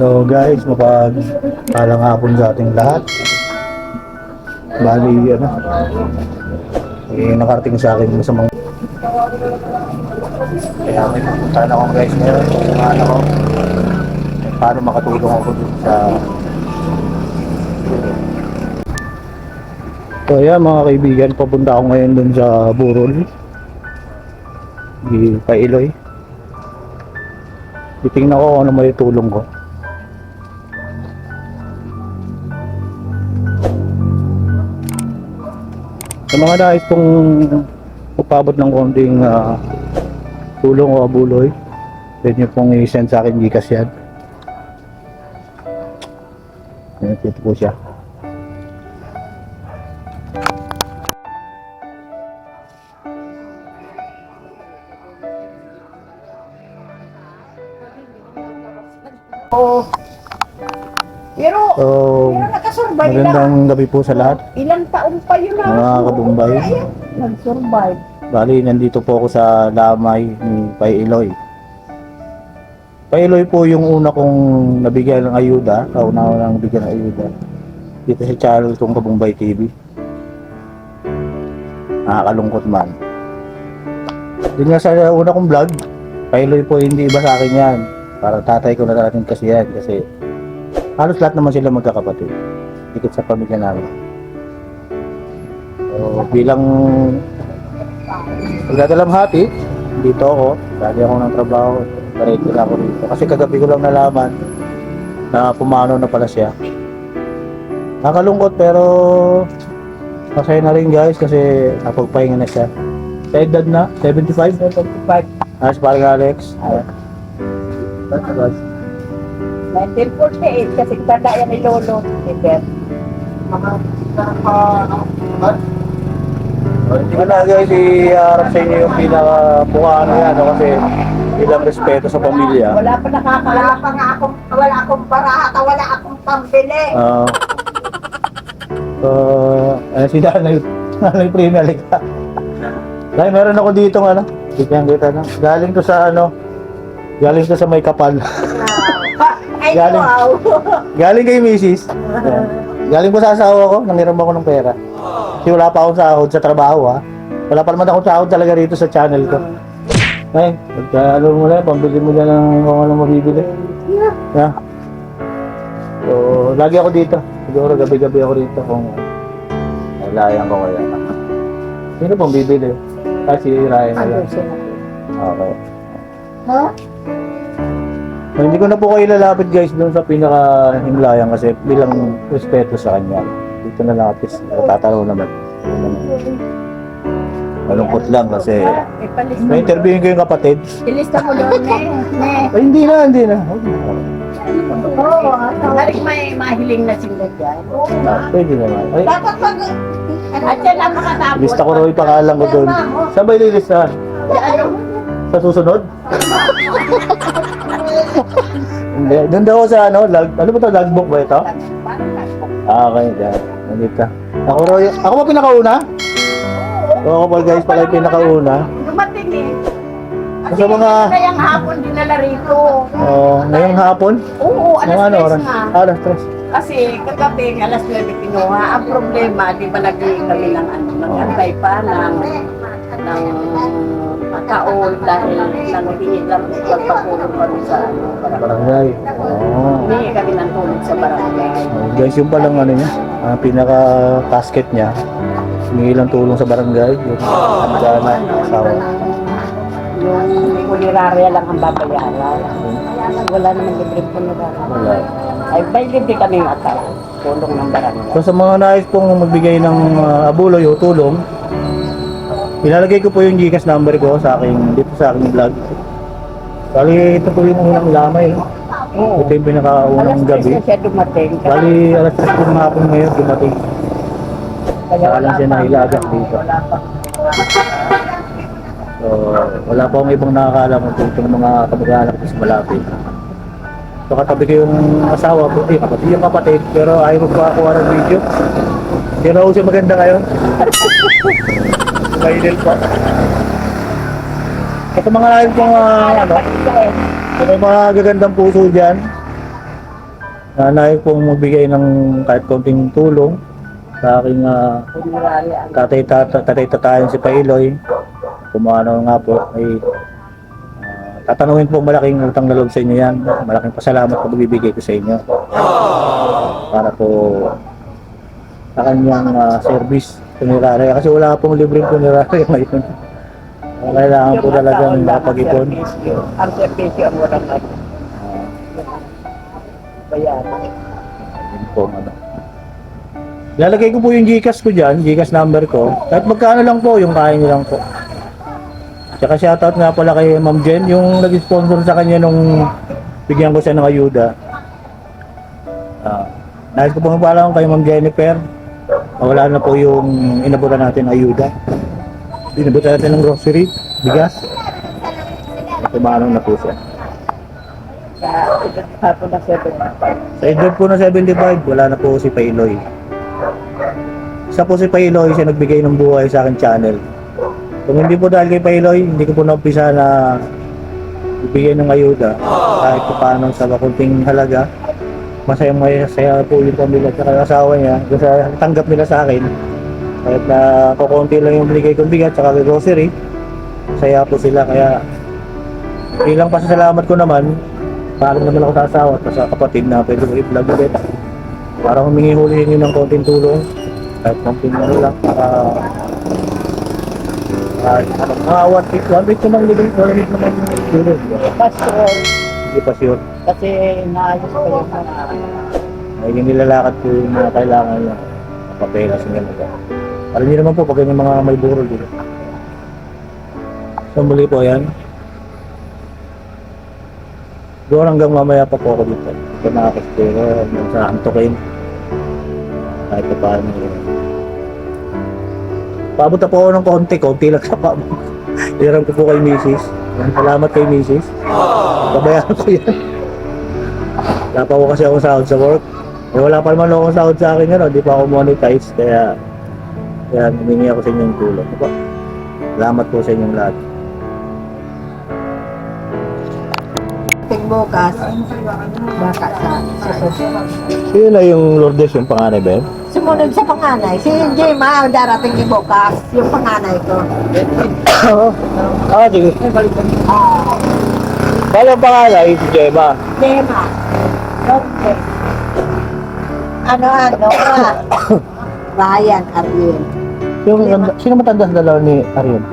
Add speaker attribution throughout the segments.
Speaker 1: So guys, mapag palang hapon sa ating lahat. Bali, ano, eh, nakarating sa akin sa mga kaya may pupuntahan ako guys ngayon mga ano ko. Paano makatulong ako dun sa So ayan mga kaibigan, papunta ako ngayon dun sa Burol. Di Pailoy. Titingnan ko kung ano may tulong ko. Sa mga nais kong upabot ng konting ah, tulong o abuloy, pwede nyo pong i-send sa akin gikas yan. Ayan, ito po siya.
Speaker 2: Oo. Pero,
Speaker 1: So,
Speaker 2: pero nakasurvive na.
Speaker 1: magandang gabi po sa lahat.
Speaker 2: Ilang taon pa yun na.
Speaker 1: Mga kabumbay.
Speaker 2: Nag-survive.
Speaker 1: Bali, nandito po ako sa lamay ni Pai Eloy. Pai Eloy po yung una kong nabigyan ng ayuda, kauna-una nang bigyan ng ayuda. Dito sa channel kong Kabumbay TV. Nakakalungkot man. Yun nga sa una kong vlog, Pai Eloy po hindi iba sa akin yan. Para tatay ko na talagang kasi yan kasi halos lahat naman sila magkakapatid. Dikit sa pamilya namin. So, bilang Pagdadalamhati, dito ako, lagi ako ng trabaho, na ako dito. Kasi kagabi ko lang nalaman na pumano na pala siya. Nakalungkot pero masaya na rin guys kasi napagpahinga na siya. Sa edad na, 75? 75. Ah, si parang Alex. Ayan. Good.
Speaker 2: 1948 kasi tanda yan ni Lolo. Peter. Mga
Speaker 1: Hindi ko na guys i-harap sa inyo yung pinaka mukha ano yan no? kasi bilang respeto sa pamilya.
Speaker 2: Wala pa nakakala. Wala pa nga akong, wala akong barata, wala akong pambili.
Speaker 1: Ah. uh, ano si Nanay, Nanay Prima, halika. Dahil meron ako dito ano, bigyan kita na. Galing to sa ano, galing to sa may kapal.
Speaker 2: Ay,
Speaker 1: Galing.
Speaker 2: wow.
Speaker 1: galing kay Mrs. Ayan. Galing ko sa asawa ko, nangiram ako ng pera. Kasi wala pa akong sahod sa trabaho ha. Wala pa naman akong sahod talaga rito sa channel ko. Ay, pagka ano mo na, pambili mo dyan ng kung ano mabibili. Yeah. So, lagi ako dito. Siguro gabi-gabi ako dito kung nalayan ko kaya. Sino pong bibili? Kasi Ryan na lang. Okay.
Speaker 2: Ha?
Speaker 1: So, hindi ko na po kayo lalapit guys doon sa pinaka-himlayan kasi bilang respeto sa kanya. Dito na lang at least tatanong naman. Malungkot lang kasi may interviewin ko yung kapatid.
Speaker 2: Ilista mo doon, ne. Ne.
Speaker 1: Ay, hindi na, hindi na.
Speaker 2: Oo, harik may mahiling na sila dyan.
Speaker 1: Ah, pwede naman. Ay,
Speaker 2: Dapat pag... At yan ang makatapos.
Speaker 1: lista ko raw yung pangalan ko doon. Saan ba ililista?
Speaker 2: Ano?
Speaker 1: Sa susunod? Hindi. Doon daw sa ano, lag, ano ba ito? Logbook ba ito? Ah, okay. Dyan. Nandito. Ako raw yung, ako ba pinakauna? Oo, ako pa guys, pala yung pinakauna.
Speaker 2: Dumating eh.
Speaker 1: Sa mga-
Speaker 2: Kayang hapon dinala rito.
Speaker 1: Oh, ngayong hapon?
Speaker 2: Oo, alas
Speaker 1: Mga ano,
Speaker 2: tres
Speaker 1: oras?
Speaker 2: nga.
Speaker 1: Ah, alas tres.
Speaker 2: Kasi kagabi, alas 9 kinuha. Ang problema, di ba naging kami ng ano, nag-antay pa ng, ng taon dahil nanghingi lang pagpapulong kami sa ano, barangay.
Speaker 1: Oh.
Speaker 2: Humingi kami ng tulong sa barangay.
Speaker 1: Oh, guys, yung palang ano niya, ang pinaka-casket niya, humingi lang tulong sa barangay. Yung kamagana, asawa.
Speaker 2: Yung punerarya lang ang babayaran. Wala naman libre punerarya.
Speaker 1: Wala.
Speaker 2: Ay, may libre kami ng ataw. Tulong ng barangay.
Speaker 1: So sa mga nais pong magbigay ng uh, abuloy o tulong, ilalagay ko po yung Gcash number ko sa aking, dito sa aking vlog. Bali, ito po yung unang lamay.
Speaker 2: Oo.
Speaker 1: Ito yung pinakaunang
Speaker 2: Alas
Speaker 1: gabi.
Speaker 2: 3 na siya dumating.
Speaker 1: Bali, alas 3 po ng hapon ngayon, dumating.
Speaker 2: Kaya
Speaker 1: Saka lang siya
Speaker 2: pa.
Speaker 1: nahilagak dito.
Speaker 2: Wala pa.
Speaker 1: So, wala pa akong ibang nakakaalam kung itong mga kamag-anak ko sa malapit. So, katabi ko yung asawa ko, eh, kapatid, yung kapatid, pero ayaw magpakakuha ng video. Hindi na ako siya maganda ngayon. Kainil pa. At mga ah, ano, May mga gagandang puso dyan. Na nais pong magbigay ng kahit konting tulong sa aking
Speaker 3: ang
Speaker 1: tatay tata, tatay si Pailoy. Kung ano nga po ay ah, tatanungin po malaking utang na loob sa inyo yan. Malaking pasalamat po bibigay ko sa inyo. Para po sa kanyang ah, service punerarya. Kasi wala pong libreng punerarya ngayon. Kailangan po talagang makapag-ipon.
Speaker 3: Ang servisyo ang walang ano. Bayaran.
Speaker 1: Yun po, ano. Lalagay ko po yung Gcash ko dyan, Gcash number ko. At magkano lang po, yung kaya niyo lang po. Tsaka shoutout nga pala kay Ma'am Jen, yung nag-sponsor sa kanya nung bigyan ko siya ng ayuda. Ah, nais ko pong pala kay Ma'am Jennifer. Wala na po yung inabutan natin ayuda. Inabutan natin ng grocery, bigas. Tumanong na po siya.
Speaker 3: Sa hapon na 7
Speaker 1: Sa edad po na 75, wala na po si Pailoy. Isa po si Pailoy, siya nagbigay ng buhay sa akin channel. Kung hindi po dahil kay Pailoy, hindi ko po naumpisa na ibigay ng ayuda. Kahit pa paano sa makunting halaga. Masaya masaya po yung pamilya at asawa niya. Kasi tanggap nila sa akin. Kahit na kukunti lang yung binigay kong bigat saka grocery. Masaya po sila kaya bilang pasasalamat ko naman, parang naman ako sa asawa at sa kapatid na pwede ko i-vlog ulit. Para humingi hulihin yun ng konting tulong. Kahit konting ano lang, para para mga one week, one week naman living, one week naman living.
Speaker 3: Pasto,
Speaker 1: Hindi pa sure.
Speaker 3: kasi naayos pa yung mga
Speaker 1: Ay, yung nilalakad ko yung mga kailangan niya. Papelas ng gano'n. Alam niyo naman po, pag ganyan mga may burol dito. So muli po yan. Siguro hanggang mamaya pa po ako dito. Ito nakakastero hanggang sa antokin. Kahit pa paano. Paabot na po ako ng konti, konti lang sa paabot. Hiram ko po kay Mrs. Salamat kay Mrs. Babayaran ko yan. Wala pa ako kasi ako sahod sa work. Eh, wala pa naman akong sahod sa akin ano, di pa ako monetize. Kaya, kaya humingi ako sa inyong tulong. Diba? Salamat po sa inyong lahat.
Speaker 3: ting bukas, baka sa susunod.
Speaker 1: Sino na yung Lourdes yung panganay ba yun?
Speaker 3: Sumunod sa panganay, si Gemma ang darating ni bukas, yung panganay ko.
Speaker 1: Oo. Ah, sige.
Speaker 3: Ah,
Speaker 1: Kala ang panganay, si Gemma.
Speaker 3: Gemma. Okay. Ano, ano, ah. Ryan Ariel.
Speaker 1: Yung, sino matanda sa dalawa ni Ariel?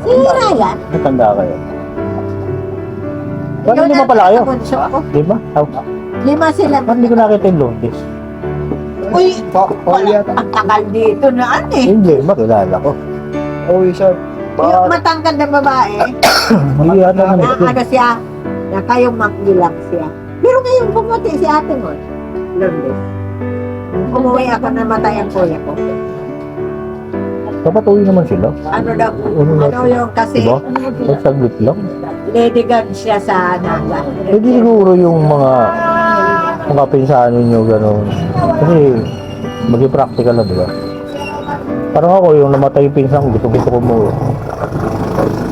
Speaker 3: Si Ryan.
Speaker 1: Matanda kayo. Paano
Speaker 3: Yun
Speaker 1: lima pala kayo?
Speaker 3: bunso ko.
Speaker 1: Lima? Oh,
Speaker 3: Lima sila.
Speaker 1: Paano hindi ko nakita yung Lourdes?
Speaker 3: Uy, wala, ang tagal dito na ano eh.
Speaker 1: Yung Gemma, kilala ko.
Speaker 4: Oh, siya.
Speaker 3: Yung matangkad na babae,
Speaker 1: yata
Speaker 3: na
Speaker 1: naman.
Speaker 3: ano siya, na kayong magbilang siya. Pero ngayon bumati si ate mo, Lourdes. Umuwi ako na matay ang kuya ko.
Speaker 1: Dapat uwi naman sila.
Speaker 3: Ano daw,
Speaker 1: Ano na-
Speaker 3: ano yung kasi,
Speaker 1: Diba? Ang saglit lang.
Speaker 3: lady guard siya sa Naga.
Speaker 1: Pwede siguro yung mga mga pinsan ninyo gano'n. Kasi maging practical na, di ba? Parang ako yung namatay yung pinsan ko, gusto gusto ko mo.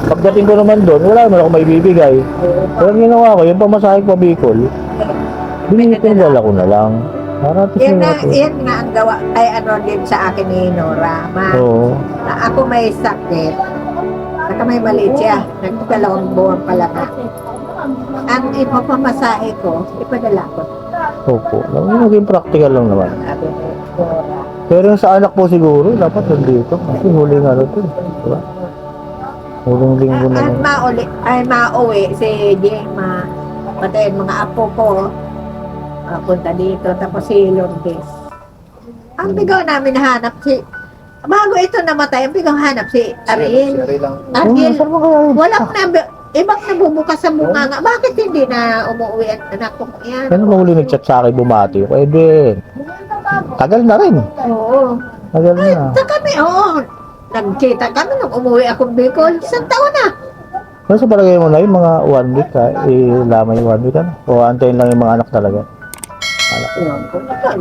Speaker 1: Pagdating ko naman doon, wala naman ako may bibigay. Kaya ang ginawa ko, yung pamasahe ko Bicol, binipinala ko na lang. Para
Speaker 3: Yan na, yan na ang gawa, ay ano din sa akin ni Nora, ma.
Speaker 1: Oo.
Speaker 3: Na ako may sakit, saka may maliit siya, nagdalawang buwan pala na. Ang ipapamasahe ko, ipadala ko.
Speaker 1: Opo. Yung Naging practical lang naman.
Speaker 3: Sabi ni Nora.
Speaker 1: Pero yung sa anak po siguro, dapat nandito. Kasi huling ano to. Di ba? Huling linggo na
Speaker 3: Ang
Speaker 1: lang.
Speaker 3: mauli, ay mauwi si Gemma, pati yung mga apo ko, ah, punta dito, tapos si Lourdes. Ang bigaw namin hanap si, bago ito namatay, ang bigaw hanap si Ariel.
Speaker 4: Lang.
Speaker 1: Oh,
Speaker 3: Ariel,
Speaker 1: saan mo kaya yun?
Speaker 3: walang na, ibang nabubukas sa bunga nga. Bakit hindi na umuwi at anak ko yan?
Speaker 1: Ano ba huli nag-chat sa akin bumati? din. Tagal na rin.
Speaker 3: Oo.
Speaker 1: Tagal na.
Speaker 3: Sa kami, oo. Nagkita kami nung umuwi akong Bicol. Isang taon na.
Speaker 1: Pero sa palagay mo na yung mga one week ha, ilaman yung one week ano? O antayin lang yung mga anak talaga.
Speaker 3: Yun,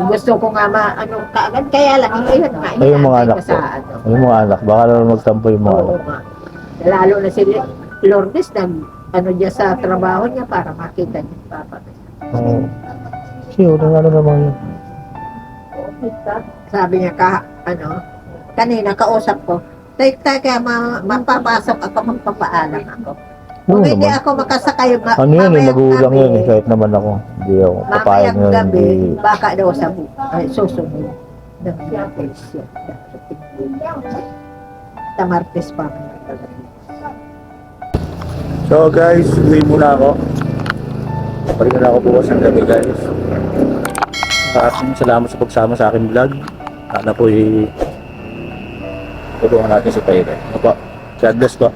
Speaker 3: Gusto ko nga ma, ano, kaagad. Kaya lang, ayun nga.
Speaker 1: Ay, yung mga anak
Speaker 3: ko ano.
Speaker 1: Yung mga anak, baka naman magtampo yung mga
Speaker 3: Oo
Speaker 1: anak.
Speaker 3: nga. Lalo na si Lourdes, nag, ano niya sa trabaho niya para makita niya yung papa.
Speaker 1: Oo. Yung ano naman yun.
Speaker 3: Sabi niya ka, ano, kanina kausap ko, Tay, taga, ma mapapasok ako, magpapaalam ako.
Speaker 1: Oo
Speaker 3: Kung hindi
Speaker 1: naman.
Speaker 3: ako makasakay, ma
Speaker 1: Ano yun eh,
Speaker 3: mamayang
Speaker 1: magulang
Speaker 3: gabi,
Speaker 1: yun eh. Kahit naman ako, hindi ako papayag
Speaker 3: Mamayang
Speaker 1: na
Speaker 3: gabi,
Speaker 1: hindi.
Speaker 3: baka daw sa bu- ay, susunod. ng pension. Sa Martes pa.
Speaker 1: So guys, uwi muna ako. Balik na ako bukas ng gabi guys. Maraming salamat sa pagsama sa akin vlog. Sana po i tulungan natin si Payre. Ano po? God bless po.